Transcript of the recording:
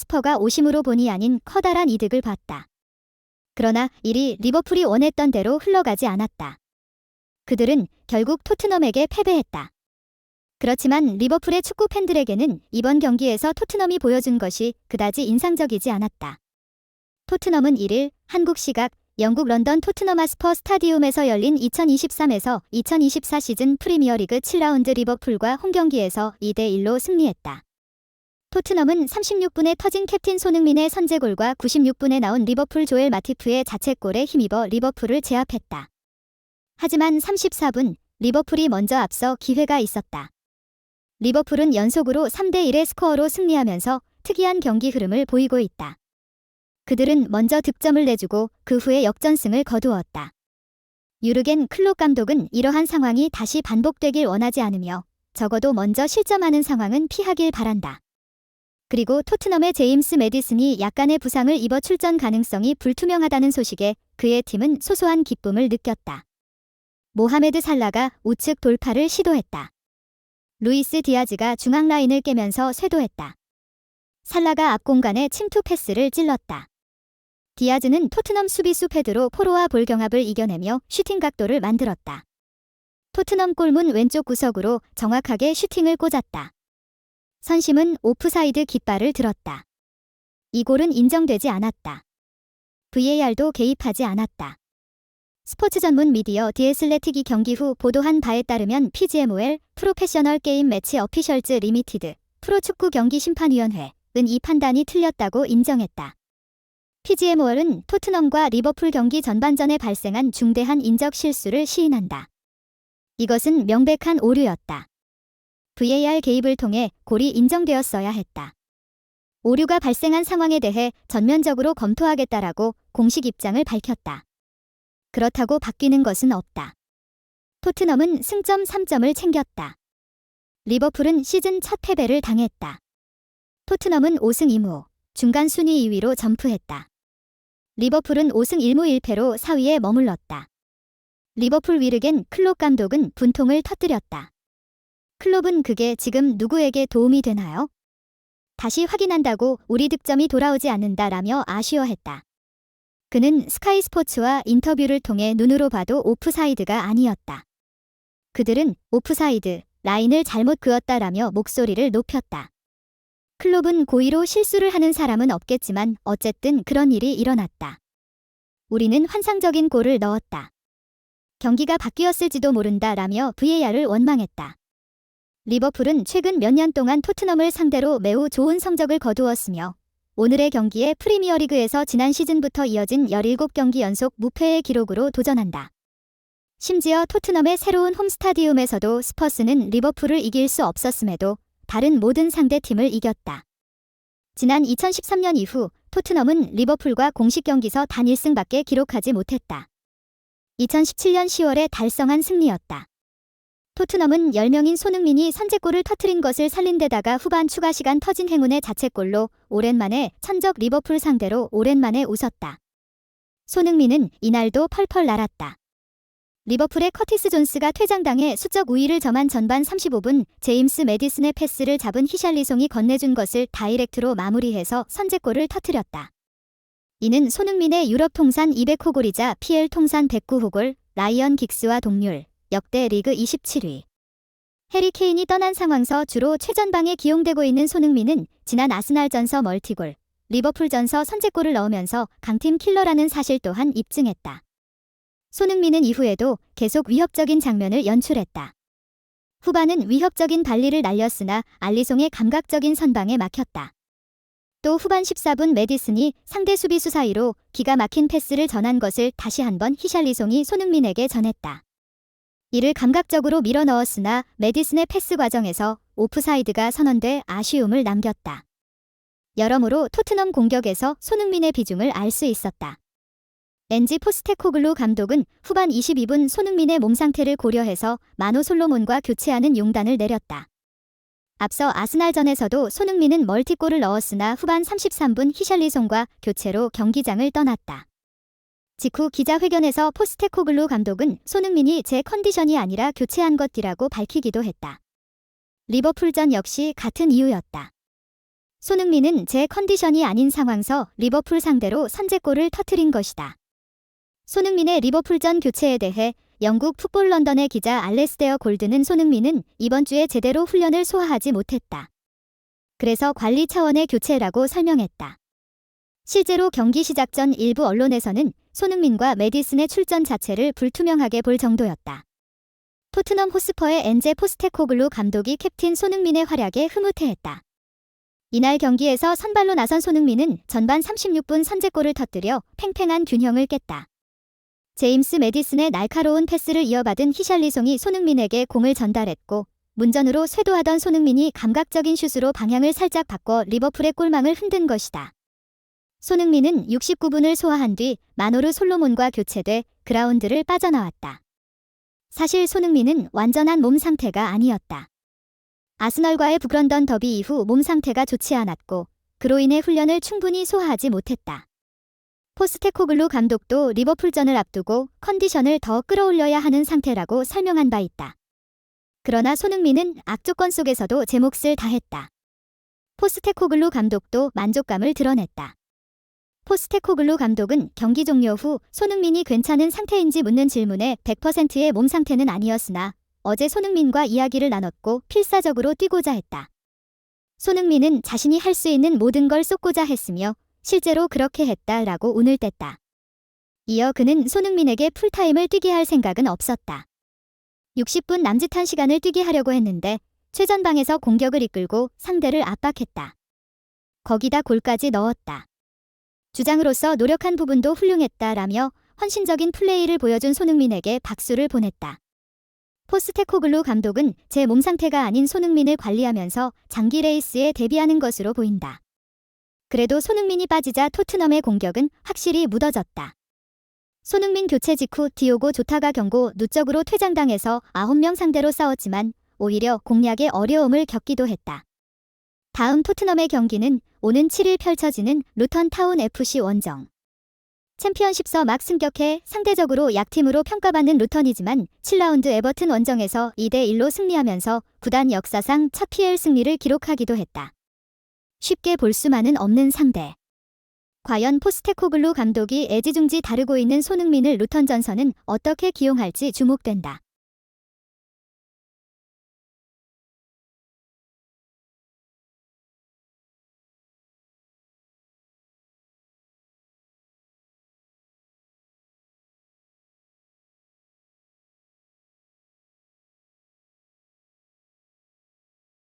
헤스퍼가 오심으로 본의 아닌 커다란 이득을 봤다. 그러나 일이 리버풀이 원했던 대로 흘러가지 않았다. 그들은 결국 토트넘에게 패배했다. 그렇지만 리버풀의 축구 팬들에게는 이번 경기에서 토트넘이 보여준 것이 그다지 인상적이지 않았다. 토트넘은 1일 한국 시각 영국 런던 토트넘 아스퍼 스타디움에서 열린 2023에서 2024 시즌 프리미어리그 7라운드 리버풀과 홈경기에서 2대1로 승리했다. 토트넘은 36분에 터진 캡틴 손흥민의 선제골과 96분에 나온 리버풀 조엘 마티프의 자책골에 힘입어 리버풀을 제압했다. 하지만 34분 리버풀이 먼저 앞서 기회가 있었다. 리버풀은 연속으로 3대1의 스코어로 승리하면서 특이한 경기 흐름을 보이고 있다. 그들은 먼저 득점을 내주고 그 후에 역전승을 거두었다. 유르겐 클롭 감독은 이러한 상황이 다시 반복되길 원하지 않으며 적어도 먼저 실점하는 상황은 피하길 바란다. 그리고 토트넘의 제임스 메디슨이 약간의 부상을 입어 출전 가능성이 불투명하다는 소식에 그의 팀은 소소한 기쁨을 느꼈다. 모하메드 살라가 우측 돌파를 시도했다. 루이스 디아즈가 중앙 라인을 깨면서 쇄도했다. 살라가 앞 공간에 침투 패스를 찔렀다. 디아즈는 토트넘 수비수 페드로 포로와 볼 경합을 이겨내며 슈팅 각도를 만들었다. 토트넘 골문 왼쪽 구석으로 정확하게 슈팅을 꽂았다. 선심은 오프사이드 깃발을 들었다. 이 골은 인정되지 않았다. VAR도 개입하지 않았다. 스포츠 전문 미디어 디에슬레틱이 경기 후 보도한 바에 따르면 PGMOL 프로페셔널 게임 매치 어피셜즈 리미티드 프로축구 경기 심판위원회은 이 판단이 틀렸다고 인정했다. PGMOL은 토트넘과 리버풀 경기 전반전에 발생한 중대한 인적 실수를 시인한다. 이것은 명백한 오류였다. VAR 개입을 통해 골이 인정되었어야 했다. 오류가 발생한 상황에 대해 전면적으로 검토하겠다라고 공식 입장을 밝혔다. 그렇다고 바뀌는 것은 없다. 토트넘은 승점 3점을 챙겼다. 리버풀은 시즌 첫 패배를 당했다. 토트넘은 5승 2무, 중간 순위 2위로 점프했다. 리버풀은 5승 1무 1패로 4위에 머물렀다. 리버풀 위르겐 클롭 감독은 분통을 터뜨렸다. 클롭은 그게 지금 누구에게 도움이 되나요? 다시 확인한다고 우리 득점이 돌아오지 않는다라며 아쉬워했다. 그는 스카이 스포츠와 인터뷰를 통해 눈으로 봐도 오프사이드가 아니었다. 그들은 오프사이드, 라인을 잘못 그었다라며 목소리를 높였다. 클롭은 고의로 실수를 하는 사람은 없겠지만 어쨌든 그런 일이 일어났다. 우리는 환상적인 골을 넣었다. 경기가 바뀌었을지도 모른다라며 VAR을 원망했다. 리버풀은 최근 몇 년 동안 토트넘을 상대로 매우 좋은 성적을 거두었으며 오늘의 경기에 프리미어리그에서 지난 시즌부터 이어진 17경기 연속 무패의 기록으로 도전한다. 심지어 토트넘의 새로운 홈스타디움에서도 스퍼스는 리버풀을 이길 수 없었음에도 다른 모든 상대 팀을 이겼다. 지난 2013년 이후 토트넘은 리버풀과 공식 경기서 단 1승밖에 기록하지 못했다. 2017년 10월에 달성한 승리였다. 토트넘은 10명인 손흥민이 선제골을 터트린 것을 살린 데다가 후반 추가 시간 터진 행운의 자책골로 오랜만에 천적 리버풀 상대로 오랜만에 웃었다. 손흥민은 이날도 펄펄 날았다. 리버풀의 커티스 존스가 퇴장당해 수적 우위를 점한 전반 35분 제임스 메디슨의 패스를 잡은 히샬리송이 건네준 것을 다이렉트로 마무리해서 선제골을 터트렸다. 이는 손흥민의 유럽 통산 200호 골이자 PL 통산 109호 골, 라이언 긱스와 동률, 역대 리그 27위. 해리 케인이 떠난 상황서 주로 최전방에 기용되고 있는 손흥민은 지난 아스날전서 멀티골, 리버풀전서 선제골을 넣으면서 강팀 킬러라는 사실 또한 입증했다. 손흥민은 이후에도 계속 위협적인 장면을 연출했다. 후반은 위협적인 발리를 날렸으나 알리송의 감각적인 선방에 막혔다. 또 후반 14분 메디슨이 상대 수비수 사이로 기가 막힌 패스를 전한 것을 다시 한번 히샬리송이 손흥민에게 전했다. 이를 감각적으로 밀어 넣었으나 메디슨의 패스 과정에서 오프사이드가 선언돼 아쉬움을 남겼다. 여러모로 토트넘 공격에서 손흥민의 비중을 알 수 있었다. 엔지 포스테코글루 감독은 후반 22분 손흥민의 몸 상태를 고려해서 마노 솔로몬과 교체하는 용단을 내렸다. 앞서 아스날전에서도 손흥민은 멀티골을 넣었으나 후반 33분 히샬리송과 교체로 경기장을 떠났다. 직후 기자회견에서 포스테코글루 감독은 손흥민이 제 컨디션이 아니라 교체한 것이라고 밝히기도 했다. 리버풀전 역시 같은 이유였다. 손흥민은 제 컨디션이 아닌 상황서 리버풀 상대로 선제골을 터트린 것이다. 손흥민의 리버풀전 교체에 대해 영국 풋볼 런던의 기자 알레스데어 골드는 손흥민은 이번 주에 제대로 훈련을 소화하지 못했다. 그래서 관리 차원의 교체라고 설명했다. 실제로 경기 시작 전 일부 언론에서는 손흥민과 메디슨의 출전 자체를 불투명하게 볼 정도였다. 토트넘 호스퍼의 엔제 포스테코글루 감독이 캡틴 손흥민의 활약에 흐뭇해했다. 이날 경기에서 선발로 나선 손흥민은 전반 36분 선제골을 터뜨려 팽팽한 균형을 깼다. 제임스 메디슨의 날카로운 패스를 이어받은 히샬리송이 손흥민에게 공을 전달했고 문전으로 쇄도하던 손흥민이 감각적인 슛으로 방향을 살짝 바꿔 리버풀의 골망을 흔든 것이다. 손흥민은 69분을 소화한 뒤 마노르 솔로몬과 교체돼 그라운드를 빠져나왔다. 사실 손흥민은 완전한 몸 상태가 아니었다. 아스널과의 북런던 더비 이후 몸 상태가 좋지 않았고 그로 인해 훈련을 충분히 소화하지 못했다. 포스테코글루 감독도 리버풀전을 앞두고 컨디션을 더 끌어올려야 하는 상태라고 설명한 바 있다. 그러나 손흥민은 악조건 속에서도 제 몫을 다했다. 포스테코글루 감독도 만족감을 드러냈다. 포스테코글루 감독은 경기 종료 후 손흥민이 괜찮은 상태인지 묻는 질문에 100%의 몸 상태는 아니었으나 어제 손흥민과 이야기를 나눴고 필사적으로 뛰고자 했다. 손흥민은 자신이 할 수 있는 모든 걸 쏟고자 했으며 실제로 그렇게 했다라고 운을 뗐다. 이어 그는 손흥민에게 풀타임을 뛰게 할 생각은 없었다. 60분 남짓한 시간을 뛰게 하려고 했는데 최전방에서 공격을 이끌고 상대를 압박했다. 거기다 골까지 넣었다. 주장으로서 노력한 부분도 훌륭했다라며 헌신적인 플레이를 보여준 손흥민에게 박수를 보냈다. 포스테코글루 감독은 제 몸 상태가 아닌 손흥민을 관리하면서 장기 레이스에 대비하는 것으로 보인다. 그래도 손흥민이 빠지자 토트넘의 공격은 확실히 묻어졌다. 손흥민 교체 직후 디오고 조타가 경고 누적으로 퇴장당해서 9명 상대로 싸웠지만 오히려 공략에 어려움을 겪기도 했다. 다음 토트넘의 경기는 오는 7일 펼쳐지는 루턴 타운 FC 원정. 챔피언십서 막 승격해 상대적으로 약팀으로 평가받는 루턴이지만 7라운드 에버튼 원정에서 2대1로 승리하면서 구단 역사상 첫 PL 승리를 기록하기도 했다. 쉽게 볼 수만은 없는 상대. 과연 포스테코글루 감독이 애지중지 다루고 있는 손흥민을 루턴 전선은 어떻게 기용할지 주목된다.